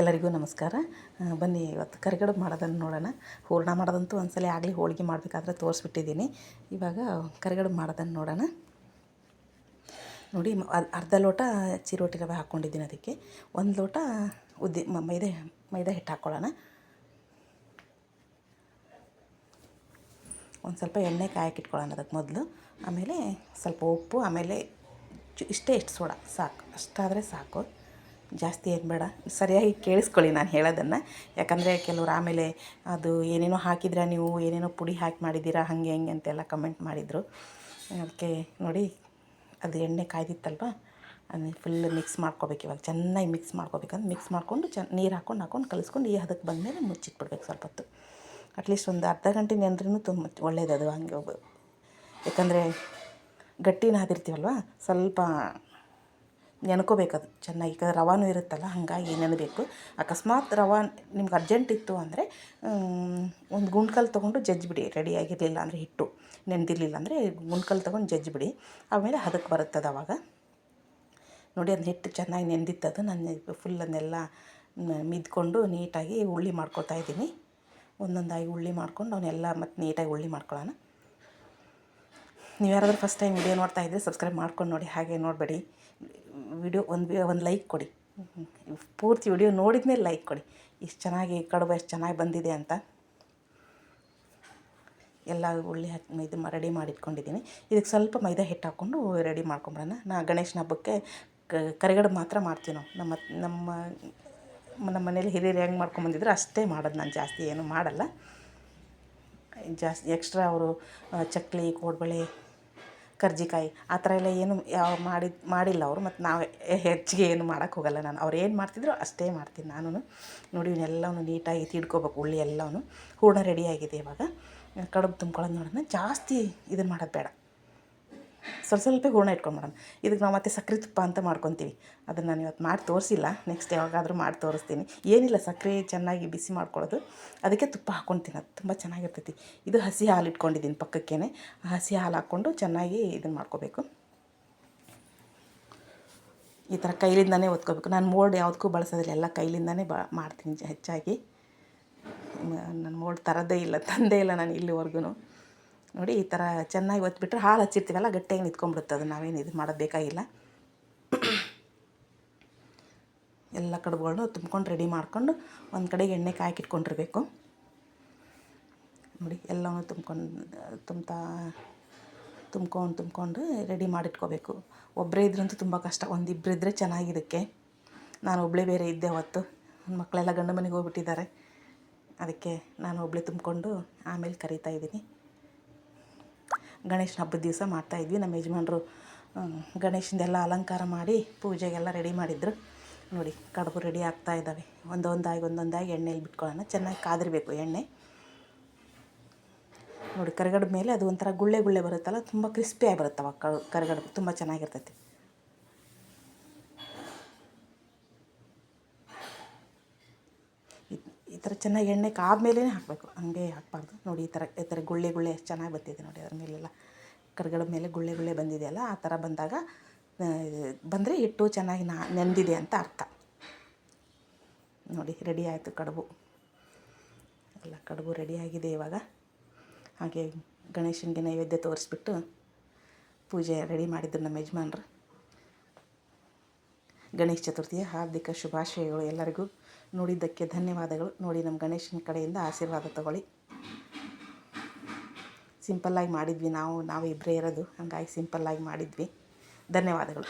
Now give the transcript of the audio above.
ಎಲ್ಲರಿಗೂ ನಮಸ್ಕಾರ. ಬನ್ನಿ, ಇವತ್ತು ಕರಿಗಡುಬು ಮಾಡೋದನ್ನು ನೋಡೋಣ. ಹೂರ್ಣ ಮಾಡೋದಂತೂ ಒಂದ್ಸಲ ಆಗಲಿ ಹೋಳಿಗೆ ಮಾಡಬೇಕಾದ್ರೆ ತೋರಿಸ್ಬಿಟ್ಟಿದ್ದೀನಿ. ಇವಾಗ ಕರಿಗಡುಬು ಮಾಡೋದನ್ನು ನೋಡೋಣ. ನೋಡಿ ಅರ್ಧ ಲೋಟ ಚಿರೋಟಿ ರವೆ ಹಾಕ್ಕೊಂಡಿದ್ದೀನಿ ಅದಕ್ಕೆ. ಒಂದು ಲೋಟ ಉದ್ದಿ ಮೈದೆ, ಮೈದಾ ಹಿಟ್ಟು ಹಾಕ್ಕೊಳ್ಳೋಣ ಒಂದು ಸ್ವಲ್ಪ ಎಣ್ಣೆ ಕಾಯಕ್ಕಿಟ್ಕೊಳ್ಳೋಣ ಅದಕ್ಕೆ ಮೊದಲು. ಆಮೇಲೆ ಸ್ವಲ್ಪ ಉಪ್ಪು, ಆಮೇಲೆ ಇಷ್ಟೇ ಇಷ್ಟು ಸೋಡಾ, ಸಾಕು. ಅಷ್ಟಾದರೆ ಸಾಕು. ಜಾಸ್ತಿ ಏನು ಬೇಡ. ಸರಿಯಾಗಿ ಕೇಳಿಸ್ಕೊಳ್ಳಿ ನಾನು ಹೇಳೋದನ್ನು. ಯಾಕಂದರೆ ಕೆಲವ್ರು ಆಮೇಲೆ ಅದು ಏನೇನೋ ಹಾಕಿದ್ರೆ ನೀವು ಏನೇನೋ ಪುಡಿ ಹಾಕಿ ಮಾಡಿದ್ದೀರಾ, ಹಾಗೆ, ಹಿಂಗೆ ಅಂತೆಲ್ಲ ಕಮೆಂಟ್ ಮಾಡಿದರು. ಅದಕ್ಕೆ ನೋಡಿ, ಅದು ಎಣ್ಣೆ ಕಾಯ್ದಿತ್ತಲ್ವ? ಅದನ್ನ ಫುಲ್ ಮಿಕ್ಸ್ ಮಾಡ್ಕೋಬೇಕು ಇವಾಗ. ಚೆನ್ನಾಗಿ ಮಿಕ್ಸ್ ಮಾಡ್ಕೋಬೇಕಂದ್ರೆ ಮಿಕ್ಸ್ ಮಾಡಿಕೊಂಡು ಚೆನ್ನ ನೀರು ಹಾಕೊಂಡು ಹಾಕೊಂಡು ಕಲಿಸ್ಕೊಂಡು ಈ ಹದಕ್ಕೆ ಬಂದಮೇಲೆ ಮುಚ್ಚಿಟ್ಬಿಡ್ಬೇಕು ಸ್ವಲ್ಪ ಹೊತ್ತು ಅಟ್ಲೀಸ್ಟ್ ಒಂದು ಅರ್ಧ ಗಂಟೆ ನೆಂದ್ರೂ ತುಂಬ ಹಂಗೆ ಒಬ್ಬ ಯಾಕಂದರೆ ಗಟ್ಟಿನ ನಾದಿರ್ತೀವಲ್ವ ಸ್ವಲ್ಪ ನೆನ್ಕೋಬೇಕದು ಚೆನ್ನಾಗಿ. ಯಾಕಂದ್ರೆ ರವಾನೂ ಇರುತ್ತಲ್ಲ, ಹಾಗಾಗಿ ನೆನಬೇಕು ಅಕಸ್ಮಾತ್ ರವಾ ನಿಮ್ಗೆ ಅರ್ಜೆಂಟ್ ಇತ್ತು ಅಂದರೆ ಒಂದು ಗುಂಡ್ಕಲ್ಲು ತೊಗೊಂಡು ಜಜ್ಜಿಬಿಡಿ ರೆಡಿ ಆಗಿರಲಿಲ್ಲ ಅಂದರೆ ಹಿಟ್ಟು, ನೆನೆದಿರಲಿಲ್ಲ ಅಂದರೆ ಗುಂಡ್ಕಲ್ ತೊಗೊಂಡು ಜಜ್ಜಿಬಿಡಿ ಆಮೇಲೆ ಹದಕ್ಕೆ ಬರುತ್ತದೆ ಅವಾಗ. ನೋಡಿ ಅದನ್ನ ಹಿಟ್ಟು ಚೆನ್ನಾಗಿ ನೆಂದಿತ್ತದು. ನಾನು ಫುಲ್ ಅದನ್ನೆಲ್ಲ ಮಿದ್ಕೊಂಡು ನೀಟಾಗಿ ಉಳ್ಳಿ ಮಾಡ್ಕೊತಾ ಇದ್ದೀನಿ. ಒಂದೊಂದಾಗಿ ಉಳ್ಳಿ ಮಾಡ್ಕೊಂಡು ಅವನ್ನೆಲ್ಲ ಮತ್ತು ನೀಟಾಗಿ ಉಳ್ಳಿ ಮಾಡ್ಕೊಳ್ಳೋಣ. ನೀವು ಯಾರಾದರೂ ಫಸ್ಟ್ ಟೈಮ್ ವಿಡಿಯೋ ನೋಡ್ತಾ ಇದ್ದರೆ ಸಬ್ಸ್ಕ್ರೈಬ್ ಮಾಡ್ಕೊಂಡು ನೋಡಿ, ಹಾಗೆ ನೋಡಬೇಡಿ. ವಿಡಿಯೋ ಒಂದು ಒಂದು ಲೈಕ್ ಕೊಡಿ. ಪೂರ್ತಿ ವಿಡಿಯೋ ನೋಡಿದ ಮೇಲೆ ಲೈಕ್ ಕೊಡಿ. ಇಷ್ಟು ಚೆನ್ನಾಗಿ ಕಡುಬು ಎಷ್ಟು ಚೆನ್ನಾಗಿ ಬಂದಿದೆ ಅಂತ. ಎಲ್ಲ ಉಳ್ಳಿ ಹಾಕಿ ಇದು ರೆಡಿ ಮಾಡಿಟ್ಕೊಂಡಿದ್ದೀನಿ. ಇದಕ್ಕೆ ಸ್ವಲ್ಪ ಮೈದಾ ಹಿಟ್ಟು ಹಾಕ್ಕೊಂಡು ರೆಡಿ ಮಾಡ್ಕೊಂಬಿಡೋಣ. ನಾ ಗಣೇಶನ ಹಬ್ಬಕ್ಕೆ ಕ- ಕರಿಗಡುಬು ಮಾತ್ರ ಮಾಡ್ತೀವಿ ನಾವು. ನಮ್ಮ ನಮ್ಮ ನಮ್ಮ ಮನೇಲಿ ಹಿರಿಯರು ಹೆಂಗೆ ಮಾಡ್ಕೊಂಬಂದಿದ್ರು ಅಷ್ಟೇ ಮಾಡೋದು ನಾನು ಜಾಸ್ತಿ ಏನು ಮಾಡಲ್ಲ. ಜಾಸ್ತಿ ಎಕ್ಸ್ಟ್ರಾ ಅವರು ಚಕ್ಲಿ, ಕೋಡ್ಬಳೆ ಕರ್ಜಿಕಾಯಿ, ಆ ಥರ ಎಲ್ಲ ಏನು ಯಾವ ಮಾಡಿ, ಮಾಡಿಲ್ಲ ಅವರು ಮತ್ತು ನಾವು ಹೆಚ್ಚಿಗೆ ಏನು ಮಾಡೋಕ್ಕೆ ಹೋಗಲ್ಲ ನಾನು. ಅವ್ರು ಏನು ಮಾಡ್ತಿದ್ರು ಅಷ್ಟೇ ಮಾಡ್ತೀನಿ ನಾನು ನೋಡಿ ಇವನ್ನೆಲ್ಲವನ್ನು ನೀಟಾಗಿ ತಿಡ್ಕೋಬೇಕು ಉಳ್ಳಿ ಎಲ್ಲವೂ ಹೂರ್ಣ ರೆಡಿ ಆಗಿದೆ ಇವಾಗ. ಕಡುಬು ತುಂಬ್ಕೊಳ್ಳೋದು ನೋಡೋಣ ಜಾಸ್ತಿ ಇದನ್ನು ಮಾಡೋದು ಬೇಡ. ಸ್ವಲ್ಪ ಸ್ವಲ್ಪ ಹೂರ್ಣ ಇಟ್ಕೊಂಬಿಡೋಣ. ಇದಕ್ಕೆ ನಾವು ಮತ್ತೆ ಸಕ್ಕರೆ ತುಪ್ಪ ಅಂತ ಮಾಡ್ಕೊತೀವಿ. ಅದನ್ನು ನಾನು ಇವತ್ತು ಮಾಡಿ ತೋರಿಸಿಲ್ಲ. ನೆಕ್ಸ್ಟ್ ಯಾವಾಗಾದರೂ ಮಾಡಿ ತೋರಿಸ್ತೀನಿ. ಏನಿಲ್ಲ ಸಕ್ಕರೆ ಚೆನ್ನಾಗಿ ಬಿಸಿ ಮಾಡ್ಕೊಳ್ಳೋದು. ಅದಕ್ಕೆ ತುಪ್ಪ ಹಾಕ್ಕೊಂಡು ತಿನ್ನೋದು ತುಂಬ ಚೆನ್ನಾಗಿರ್ತೈತಿ. ಇದು ಹಸಿ ಹಾಲು ಇಟ್ಕೊಂಡಿದ್ದೀನಿ ಪಕ್ಕಕ್ಕೇ ಹಸಿ ಹಾಲು ಹಾಕ್ಕೊಂಡು ಚೆನ್ನಾಗಿ ಇದನ್ನು ಮಾಡ್ಕೋಬೇಕು. ಈ ಥರ ಕೈಲಿಂದನೇ ಒತ್ಕೋಬೇಕು ನಾನು ಮೋಲ್ಡ್ ಯಾವುದಕ್ಕೂ ಬಳಸೋದಿಲ್ಲ. ಎಲ್ಲ ಕೈಲಿಂದನೇ ಬ ಮಾಡ್ತೀನಿ ಹೆಚ್ಚಾಗಿ. ನಾನು ಮೋಲ್ಡ್ ತರೋದೇ ಇಲ್ಲ, ತಂದೇ ಇಲ್ಲ ನಾನು ಇಲ್ಲಿವರೆಗೂ ನೋಡಿ ಈ ಥರ ಚೆನ್ನಾಗಿ ಒತ್ಬಿಟ್ರೆ ಹಾಲು ಹಚ್ಚಿರ್ತೀವಲ್ಲ, ಗಟ್ಟಿಯಾಗಿ ನಿಂತ್ಕೊಂಡ್ಬಿಡುತ್ತೆ ಅದು. ನಾವೇನು ಇದು ಮಾಡೋದು ಎಲ್ಲ ಕಡುಬುಗಳನ್ನು ತುಂಬ್ಕೊಂಡು ರೆಡಿ ಮಾಡ್ಕೊಂಡು ಒಂದು ಕಡೆಗೆ ಎಣ್ಣೆ ಕಾಯ್ಕಿಟ್ಕೊಂಡಿರ್ಬೇಕು ನೋಡಿ ಎಲ್ಲವನ್ನು ತುಂಬ್ಕೊಂಡು, ತುಂಬ್ತಾ, ತುಂಬ್ಕೊಂಡು ತುಂಬ್ಕೊಂಡು ರೆಡಿ ಮಾಡಿಟ್ಕೋಬೇಕು. ಒಬ್ಬರೇ ಇದ್ರಂತೂ ತುಂಬ ಕಷ್ಟ. ಒಂದಿಬ್ಬರು ಇದ್ದರೆ ಚೆನ್ನಾಗಿದ್ದಕ್ಕೆ ನಾನು ಒಬ್ಬಳೇ ಬೇರೆ ಇದ್ದೆ ಅವತ್ತು. ನನ್ನ ಮಕ್ಕಳೆಲ್ಲ ಗಂಡ ಮನೆಗೆ ಹೋಗ್ಬಿಟ್ಟಿದ್ದಾರೆ. ಅದಕ್ಕೆ ನಾನು ಒಬ್ಬಳೇ ತುಂಬಿಕೊಂಡು ಆಮೇಲೆ ಕರಿತಾ ಇದ್ದೀನಿ. ಗಣೇಶನ ಹಬ್ಬದ ದಿವಸ ಮಾಡ್ತಾಯಿದ್ವಿ ನಮ್ಮ ಯಜಮಾನ್ರು ಗಣೇಶಂದೆಲ್ಲ ಅಲಂಕಾರ ಮಾಡಿ ಪೂಜೆಗೆಲ್ಲ ರೆಡಿ ಮಾಡಿದ್ರು. ನೋಡಿ, ಕಡುಬು ರೆಡಿ ಆಗ್ತಾ ಇದ್ದಾವೆ ಒಂದೊಂದಾಗಿ ಒಂದೊಂದಾಗಿ ಎಣ್ಣೆಲಿ ಬಿಟ್ಕೊಳ್ಳೋಣ. ಚೆನ್ನಾಗಿ ಕಾದಿರಬೇಕು ಎಣ್ಣೆ. ನೋಡಿ ಕರಗಡ ಮೇಲೆ ಅದು ಒಂಥರ ಗುಳ್ಳೆ ಗುಳ್ಳೆ ಬರುತ್ತಲ್ಲ, ತುಂಬ ಕ್ರಿಸ್ಪಿಯಾಗಿ ಬರುತ್ತೆ ಅವಾಗ ಕಡು, ಕರಿಗಡುಬು, ತುಂಬ ಚೆನ್ನಾಗಿರ್ತೈತಿ ಈ- ಈ ಥರ ಚೆನ್ನಾಗಿ ಎಣ್ಣೆ ಕಾದ ಮೇಲೇ ಹಾಕಬೇಕು. ಹಂಗೆ ಹಾಕಬಾರ್ದು. ನೋಡಿ ಈ ಥರ ಈ ಥರ ಗುಳ್ಳೆ ಗುಳ್ಳೆ ಎಷ್ಟು ಚೆನ್ನಾಗಿ ಬರ್ತಿದೆ ನೋಡಿ ಅದ್ರ ಮೇಲೆಲ್ಲ. ಕರಿಗಡುಬು ಮೇಲೆ ಗುಳ್ಳೆ ಗುಳ್ಳೆ ಬಂದಿದೆಯಲ್ಲ ಆ ಥರ ಬಂದಾಗ ಬಂದರೆ ಹಿಟ್ಟು ಚೆನ್ನಾಗಿ ನಾ, ನೆಂದಿದೆ ಅಂತ ಅರ್ಥ. ನೋಡಿ, ರೆಡಿ ಆಯಿತು ಕಡುಬು. ಎಲ್ಲ ಕಡುಬು ರೆಡಿಯಾಗಿದೆ ಇವಾಗ. ಹಾಗೆ ಗಣೇಶನಿಗೆ ನೈವೇದ್ಯ ತೋರಿಸ್ಬಿಟ್ಟು ಪೂಜೆ ರೆಡಿ ಮಾಡಿದ್ರು ನಮ್ಮ ಯಜಮಾನ್ರು. ಗಣೇಶ ಚತುರ್ಥಿಯ ಹಾರ್ದಿಕ ಶುಭಾಶಯಗಳು ಎಲ್ಲರಿಗೂ. ನೋಡಿದ್ದಕ್ಕೆ ಧನ್ಯವಾದಗಳು. ನೋಡಿ ನಮ್ಮ ಗಣೇಶನ ಕಡೆಯಿಂದ ಆಶೀರ್ವಾದ ತಗೊಳ್ಳಿ. ಸಿಂಪಲ್ಲಾಗಿ ಮಾಡಿದ್ವಿ ನಾವು ನಾವು ಇಬ್ಬರೇ ಇರೋದು. ಹಾಗಾಗಿ ಸಿಂಪಲ್ಲಾಗಿ ಮಾಡಿದ್ವಿ. ಧನ್ಯವಾದಗಳು.